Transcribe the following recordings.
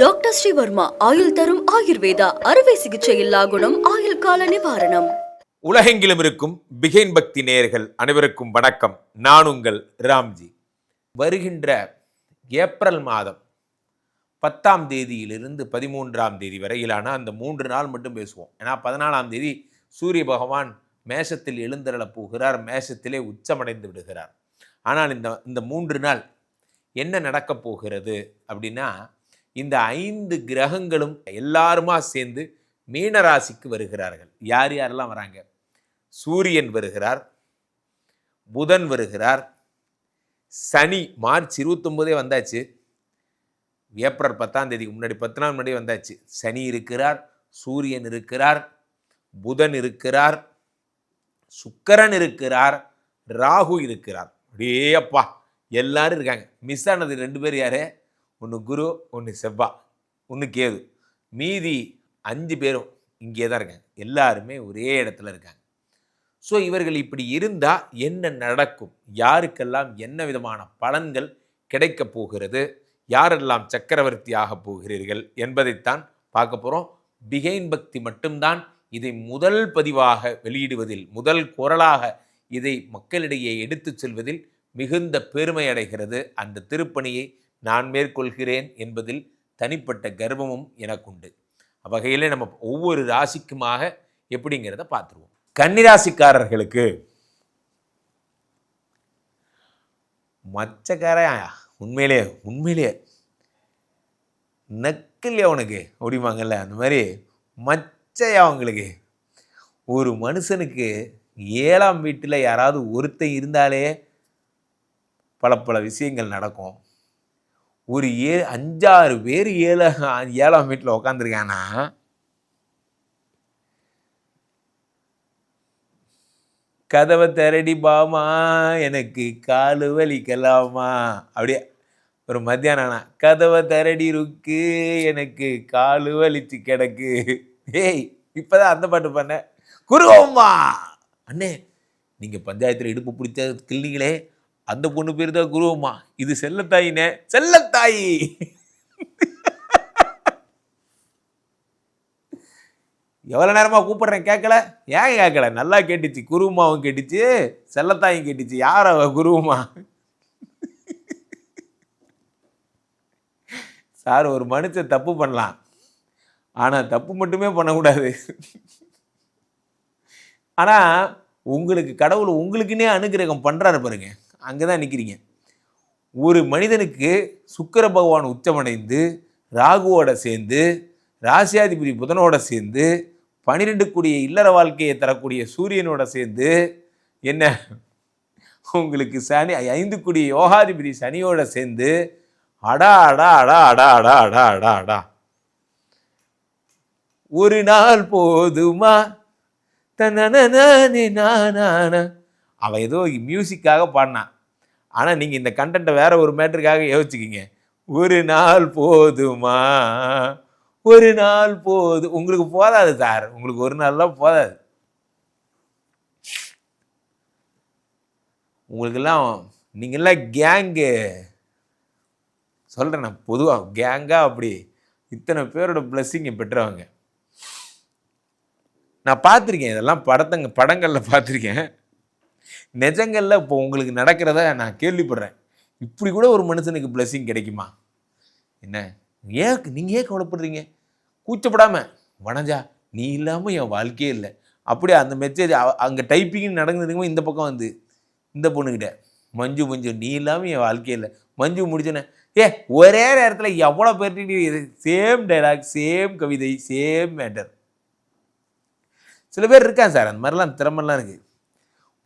Doctor Sreevarma ஆயுள் தரும் ஆயுர்வேதா அறுவை சிகிச்சை இல்லா குணம் ஆயுள் கால நிவாரணம். உலகெங்கிலும் இருக்கும் பிகைன் பக்தி நேயர்கள் அனைவருக்கும் வணக்கம். நான் உங்கள் ராம்ஜி. வருகின்ற ஏப்ரல் மாதம் பத்தாம் தேதியிலிருந்து பதிமூன்றாம் தேதி வரையிலான அந்த மூன்று நாள் மட்டும் பேசுவோம். ஏன்னா பதினாலாம் தேதி சூரிய பகவான் மேஷத்தில் எழுந்தருளப் போகிறார் மேஷத்திலே உச்சமடைந்து விடுகிறார். ஆனால் இந்த இந்த மூன்று நாள் என்ன நடக்கப் போகிறது அப்படின்னா இந்த ஐந்து கிரகங்களும் எல்லாருமா சேர்ந்து மீனராசிக்கு வருகிறார்கள். யார் யாரெல்லாம் வராங்க? சூரியன் வருகிறார் புதன் வருகிறார் சனி மார்ச் இருபத்தொம்போதே வந்தாச்சு. ஏப்ரல் பத்தாம் தேதிக்கு முன்னாடி பத்து நாள் முன்னாடி வந்தாச்சு. சனி இருக்கிறார் சூரியன் இருக்கிறார் புதன் இருக்கிறார் சுக்கரன் இருக்கிறார் ராகு இருக்கிறார். அப்படியே அப்பா எல்லாரும் இருக்காங்க. மிஸ் ஆனது ரெண்டு பேர் யாரு? ஒன்று குரு ஒன்று செவ்வா ஒன்று கேது. மீதி அஞ்சு பேரும் இங்கே தான் இருக்காங்க. எல்லாருமே ஒரே இடத்துல இருக்காங்க. ஸோ இவர்கள் இப்படி இருந்தால் என்ன நடக்கும்? யாருக்கெல்லாம் என்ன விதமான பலன்கள் கிடைக்கப் போகிறது? யாரெல்லாம் சக்கரவர்த்தி ஆகப் போகிறீர்கள் என்பதைத்தான் பார்க்க போகிறோம் பிகைன் பக்தி மட்டும்தான் இதை முதல் பதிவாக வெளியிடுவதில் முதல் குரலாக இதை மக்களிடையே எடுத்துச் செல்வதில் மிகுந்த பெருமை அடைகிறது. அந்த திருப்பணியை நான் மேற்கொள்கிறேன் என்பதில் தனிப்பட்ட கர்வமும் எனக்குண்டு. அவ்வகையில் நம்ம ஒவ்வொரு ராசிக்குமாக எப்படிங்கிறத பார்த்துருவோம். கன்னிராசிக்காரர்களுக்கு மச்சக்காரன் உண்மையிலே உண்மையிலே. நக்கல் அவனுக்கு அப்படிம்பாங்கல்ல அந்த மாதிரி மச்சையா அவங்களுக்கு ஒரு மனுஷனுக்கு ஏழாம் வீட்டில் யாராவது ஒருத்தன் இருந்தாலே பல பல விஷயங்கள் நடக்கும். ஒரு ஏ அஞ்சாறு பேர் ஏழு ஏழாம் வீட்டில் உக்காந்துருக்கானா? கதவை திரடி பாமா எனக்கு காலு வலிக்கலாமா? அப்படியே ஒரு மத்தியானம் ஆனா கதவை திரடி இருக்கு எனக்கு காலு வலிச்சு கிடக்கு. ஏய் இப்போதான் அந்த பாட்டு பண்ணேன் குருவம்மா அண்ணே நீங்கள் பஞ்சாயத்தில் இடுப்பு பிடிச்ச கிள்ளிங்களே அந்த பொண்ணு பேர் தான் குருவம்மா. இது செல்லத்தாயினே. செல்லத்தாயி. எவ்வளோ நேரமாக கூப்பிடுறேன் கேட்கல? ஏன் கேட்கல? நல்லா கேட்டுச்சு. குருவம்மாவும் கேட்டுச்சு. செல்லத்தாயும் கேட்டுச்சு. யார் அவ குருவம்மா? சார் ஒரு மனுஷன் தப்பு பண்ணலாம். ஆனால் தப்பு மட்டுமே பண்ணக்கூடாது. ஆனால் உங்களுக்கு கடவுள் உங்களுக்குன்னே அனுகிரகம் பண்ணுறாரு பாருங்கள் அங்கே தான் நிற்கிறீங்க ஒரு மனிதனுக்கு சுக்கர பகவான் உச்சமடைந்து ராகுவோட சேர்ந்து ராசியாதிபதி புதனோட சேர்ந்து பனிரெண்டு கூடிய இல்லற வாழ்க்கையை தரக்கூடிய சூரியனோட சேர்ந்து என்ன? உங்களுக்கு சனி ஐந்து கூடிய யோகாதிபதி சனியோட சேர்ந்து அடா அடா அடா அடா அடா அடா அடா அடா. ஒரு நாள் போதுமா? தன நானா அவன் ஏதோ மியூசிக்காக பாடினான். ஆனால் நீங்கள் இந்த கண்டென்ட்டை வேற ஒரு மேட்டருக்காக யோசிச்சுக்கிங்க. ஒரு நாள் போதுமா? ஒரு நாள் போது உங்களுக்கு போதாது சார் உங்களுக்கு ஒரு நாள்லாம் போதாது. உங்களுக்கெல்லாம் நீங்கள்லாம் கேங்கு சொல்கிறேன் நான் பொதுவாக கேங்காக அப்படி இத்தனை பேரோட பிளஸ்ஸிங்கை பெற்றவங்க. நான் பார்த்துருக்கேன் இதெல்லாம் படத்தங்க படங்களில் பார்த்துருக்கேன். நிஜங்களில் இப்போ உங்களுக்கு நடக்கிறத நான் கேள்விப்படுறேன். இப்படி கூட ஒரு மனுஷனுக்கு பிளஸ்ஸிங் கிடைக்குமா? என்ன? ஏன் நீங்கள் ஏன் கவலைப்படுறீங்க? கூச்சப்படாமல் வணஞ்சா நீ இல்லாமல் என் வாழ்க்கையே இல்லை. அப்படியே அந்த மெசேஜ் அங்கே டைப்பிங் நடந்துருக்குமோ இந்த பக்கம் வந்து இந்த பொண்ணுக்கிட்ட மஞ்சு மஞ்சு நீ இல்லாமல் என் வாழ்க்கையே இல்லை. மஞ்சு முடிச்சோன்னே ஏ ஒரே நேரத்தில் எவ்வளோ பேர்ட்டு சேம் டைலாக் சேம் கவிதை சேம் மேட்டர் சில பேர் இருக்கான் சார் அந்த மாதிரிலாம் திறமெல்லாம் இருக்குது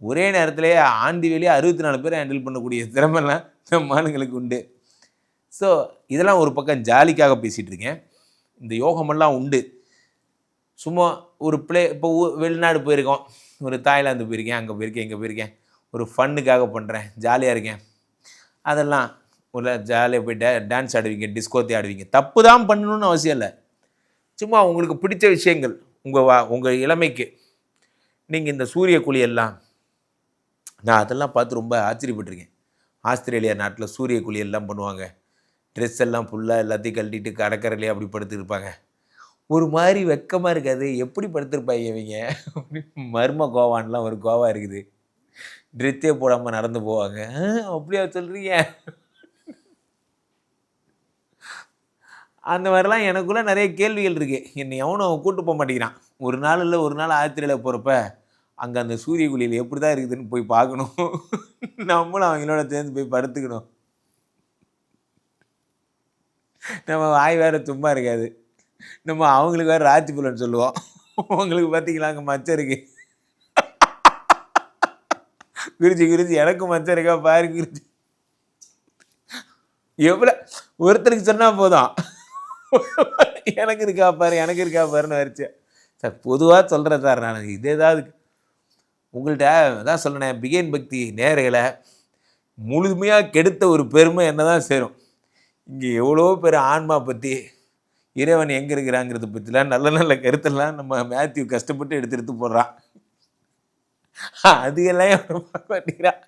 ஒரே நேரத்திலே ஆண்டி வெளியே அறுபத்தி நாலு பேரை ஹேண்டில் பண்ணக்கூடிய திறமெல்லாம் நம்ம ஆளுங்களுக்கு உண்டு. ஸோ இதெல்லாம் ஒரு பக்கம் ஜாலிக்காக பேசிகிட்டு இருக்கேன் இந்த யோகமெல்லாம் உண்டு. சும்மா ஒரு பிளே இப்போ ஊ- வெளிநாடு போயிருக்கோம். ஒரு தாய்லாந்து போயிருக்கேன் அங்கே போயிருக்கேன் இங்கே போயிருக்கேன். ஒரு ஃபன்னுக்காக பண்ணுறேன் ஜாலியாக இருக்கேன். அதெல்லாம் ஒரு ஜாலியாக போய் டே டான்ஸ் ஆடுவீங்க டிஸ்கோத்தி ஆடுவீங்க. தப்பு தான் பண்ணணும்னு அவசியம் இல்லை. சும்மா உங்களுக்கு பிடிச்ச விஷயங்கள் உங்கள் வா உங்கள் இளமைக்கு. நீங்கள் இந்த சூரிய குழியெல்லாம் நான் அதெல்லாம் பார்த்து ரொம்ப ஆச்சரியப்பட்டிருக்கேன். ஆஸ்திரேலியா நாட்டில் சூரிய குழி எல்லாம் பண்ணுவாங்க. ட்ரெஸ் எல்லாம் ஃபுல்லாக எல்லாத்தையும் கழட்டிட்டு கடற்கரையிலே அப்படி படுத்துருப்பாங்க. ஒரு மாதிரி வெக்கமாக இருக்காது. எப்படி படுத்திருப்பாங்க இவங்க? மர்ம கோவான்லாம் ஒரு கோவா இருக்குது. ட்ரெஸ்ஸே போடாமல் நடந்து போவாங்க. அப்படியா சொல்கிறீங்க அந்த மாதிரிலாம் எனக்குள்ளே நிறைய கேள்விகள் இருக்குது என்னை எவனும் அவன் கூட்டு போக மாட்டேங்கிறான். ஒரு நாள் இல்லை ஒரு நாள் ஆத்திரையில் போகிறப்ப அங்கே அந்த சூரிய குழியில் எப்படி தான் இருக்குதுன்னு போய் பார்க்கணும். நம்மளும் அவங்களோட சேர்ந்து போய் படுத்துக்கணும். நம்ம வாய் வேற சும்மா இருக்காது. நம்ம அவங்களுக்கு வேற ராத்தி புலன் சொல்லுவோம். உங்களுக்கு பார்த்தீங்களா அங்கே மச்சம் இருக்கு. குருஜி குருஜி எனக்கும் மச்சம் இருக்கா பாரு குருஜி. எவ்வளோ ஒருத்தருக்கு சொன்னால் போதும். எனக்கு இருக்கா பாரு எனக்கு இருக்கா பாருன்னு வரிச்சேன். சார் பொதுவாக சொல்கிறேன் சார் நான் இது ஏதாவது உங்கள்கிட்ட தான் சொல்கிறேன் பிகேன் பக்தி நேர்களை முழுமையாக கெடுத்த ஒரு பெருமை என்ன தான் சேரும். இங்கே எவ்வளோ பேர் ஆன்மா பற்றி இறைவன் எங்கே இருக்கிறாங்கிறத பற்றிலாம் நல்ல நல்ல கருத்தெல்லாம் நம்ம மேத்யூ கஷ்டப்பட்டு எடுத்து எடுத்து போடுறான். அது எல்லாம் பார்க்க மாட்டேங்கிறான்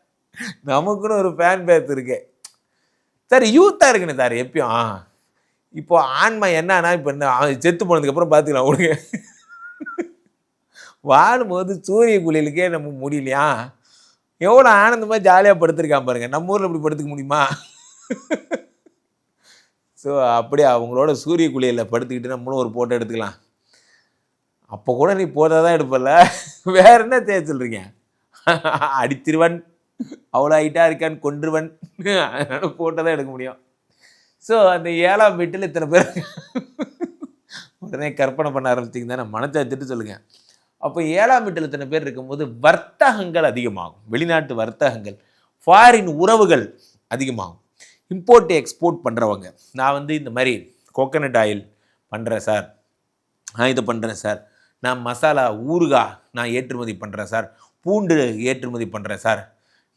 நமக்குன்னு ஒரு ஃபேன் பேத்து இருக்கு. சார் யூத்தாக இருக்கணும் சார் எப்பயும். இப்போ ஆன்மா என்னன்னா இப்போ என்ன செத்து போனதுக்கப்புறம் பார்த்துக்கலாம் உங்களுக்கு. வாழும்போது சூரிய குளியலுக்கே நம்ம முடியலையா? எவ்வளோ ஆனந்தமாக ஜாலியாக படுத்திருக்கான் பாருங்கள் நம்ம ஊரில் இப்படி படுத்துக்க முடியுமா? ஸோ அப்படியே அவங்களோட சூரிய குளியலில் படுத்துக்கிட்டு நம்மளும் ஒரு ஃபோட்டோ எடுத்துக்கலாம். அப்போ கூட நீ போட்டோ தான் எடுப்பல வேற என்ன தேவை சொல்கிறீங்க அடித்திருவன் அவ்வளோ ஹைட்டாக இருக்கான் கொன்றுவன். ஃபோட்டோ தான் எடுக்க முடியும். ஸோ அந்த ஏழாம் வீட்டில் இத்தனை பேர் உடனே கற்பனை பண்ண ஆரம்பிச்சிங்கன்னா மனத்தை வச்சுட்டு சொல்லுங்கள் அப்போ ஏழாம் வீட்டில் இத்தனை பேர் இருக்கும்போது வர்த்தகங்கள் அதிகமாகும். வெளிநாட்டு வர்த்தகங்கள் ஃபாரின் உறவுகள் அதிகமாகும். இம்போர்ட் எக்ஸ்போர்ட் பண்ணுறவங்க நான் வந்து இந்த மாதிரி கோகனட் ஆயில் பண்ணுறேன் சார் நான் இதை பண்ணுறேன் சார் நான் மசாலா ஊறுகாய் நான் ஏற்றுமதி பண்ணுறேன் சார் பூண்டு ஏற்றுமதி பண்ணுறேன் சார்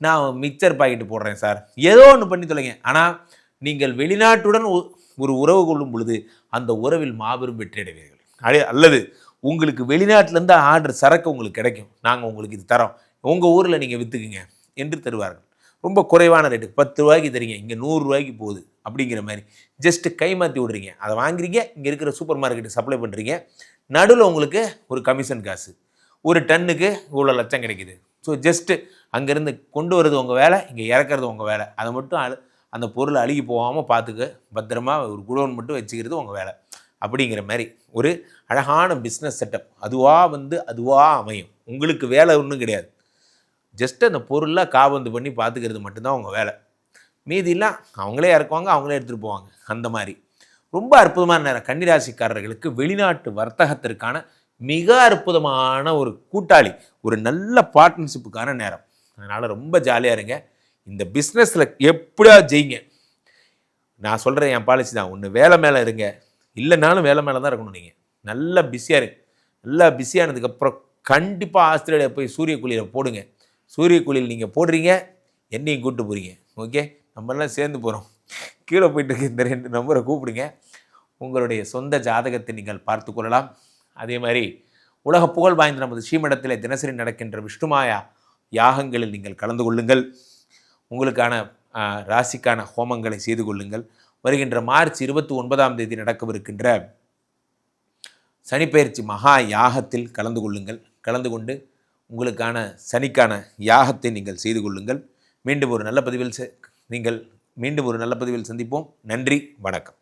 நான் மிக்சர் பாக்கெட்டு போடுறேன் சார் ஏதோ ஒன்று பண்ணி தொலைங்க. ஆனால் நீங்கள் வெளிநாட்டுடன் ஒரு உறவு கொள்ளும் பொழுது அந்த உறவில் மாபெரும் வெற்றி அடைவீர்கள். அல்லது உங்களுக்கு வெளிநாட்டிலேருந்து ஆர்டர் சரக்கு உங்களுக்கு கிடைக்கும். நாங்கள் உங்களுக்கு இது தரோம். உங்கள் ஊரில் நீங்கள் விற்றுக்குங்க என்று தருவார்கள். ரொம்ப குறைவான ரேட்டு பத்து ரூபாய்க்கு தரீங்க இங்கே நூறுரூவாய்க்கு போகுது அப்படிங்கிற மாதிரி. ஜஸ்ட்டு கைமாற்றி விட்றீங்க. அதை வாங்குறீங்க. இங்கே இருக்கிற சூப்பர் மார்க்கெட்டு சப்ளை பண்ணுறீங்க நடுவில் உங்களுக்கு ஒரு கமிஷன் காசு. ஒரு டன்னுக்கு இவ்வளோ லட்சம் கிடைக்குது. ஸோ ஜஸ்ட்டு அங்கேருந்து கொண்டு வர்றது உங்கள் வேலை இங்கே இறக்குறது உங்கள் வேலை. அதை மட்டும் அழு அந்த பொருள் அழுகி போகாமல் பார்த்துக்க பத்திரமா ஒரு குடோன் மட்டும் வச்சுக்கிறது உங்கள் வேலை. அப்படிங்கிற மாதிரி ஒரு அழகான பிஸ்னஸ் செட்டப் அதுவாக வந்து அதுவாக அமையும். உங்களுக்கு வேலை ஒன்றும் கிடையாது. ஜஸ்ட் அந்த பொருளாக காபந்து பண்ணி பார்த்துக்கிறது மட்டும்தான் உங்கள் வேலை. மீதிலாம் அவங்களே இறக்குவாங்க அவங்களே எடுத்துகிட்டு போவாங்க. அந்த மாதிரி. ரொம்ப அற்புதமான நேரம். கன்னிராசிக்காரர்களுக்கு வெளிநாட்டு வர்த்தகத்திற்கான மிக அற்புதமான ஒரு கூட்டாளி. ஒரு நல்ல பார்ட்னர்ஷிப்புக்கான நேரம். அதனால் ரொம்ப ஜாலியாக இருங்க. இந்த பிஸ்னஸில் எப்படியா ஜெயிங்க. நான் சொல்கிறேன் என் பாலிசி தான். ஒன்று வேலை மேலே இருங்க. இல்லைனாலும் வேலை மேலே தான் இருக்கணும் நீங்கள் நல்லா பிஸியாக இருக்கு நல்லா பிஸியானதுக்கப்புறம் கண்டிப்பாக ஆஸ்திரேலியா போய் சூரிய குழியில் போடுங்க. சூரிய குழியில் நீங்கள் போடுறீங்க என்னையும் கூப்பிட்டு போகிறீங்க ஓகே? நம்மெல்லாம் சேர்ந்து போகிறோம் கீழே போயிட்டு இருக்க இந்த ரெண்டு நம்பரை கூப்பிடுங்க. உங்களுடைய சொந்த ஜாதகத்தை நீங்கள் பார்த்து கொள்ளலாம். அதே மாதிரி உலக புகழ் வாய்ந்த நமது ஸ்ரீமடத்தில் தினசரி நடக்கின்ற விஷ்ணுமாயா யாகங்களில் நீங்கள் கலந்து கொள்ளுங்கள். உங்களுக்கான ராசிக்கான ஹோமங்களை செய்து கொள்ளுங்கள். வருகின்ற மார்ச் இருபத்தி ஒன்பதாம் தேதி நடக்கவிருக்கின்ற சனிப்பெயர்ச்சி மகா யாகத்தில் கலந்து கொள்ளுங்கள். கலந்து கொண்டு உங்களுக்கான சனிக்கான யாகத்தை நீங்கள் செய்து கொள்ளுங்கள். மீண்டும் ஒரு நல்ல பதிவில் செ- நீங்கள் மீண்டும் ஒரு நல்ல பதிவில் சந்திப்போம். நன்றி வணக்கம்.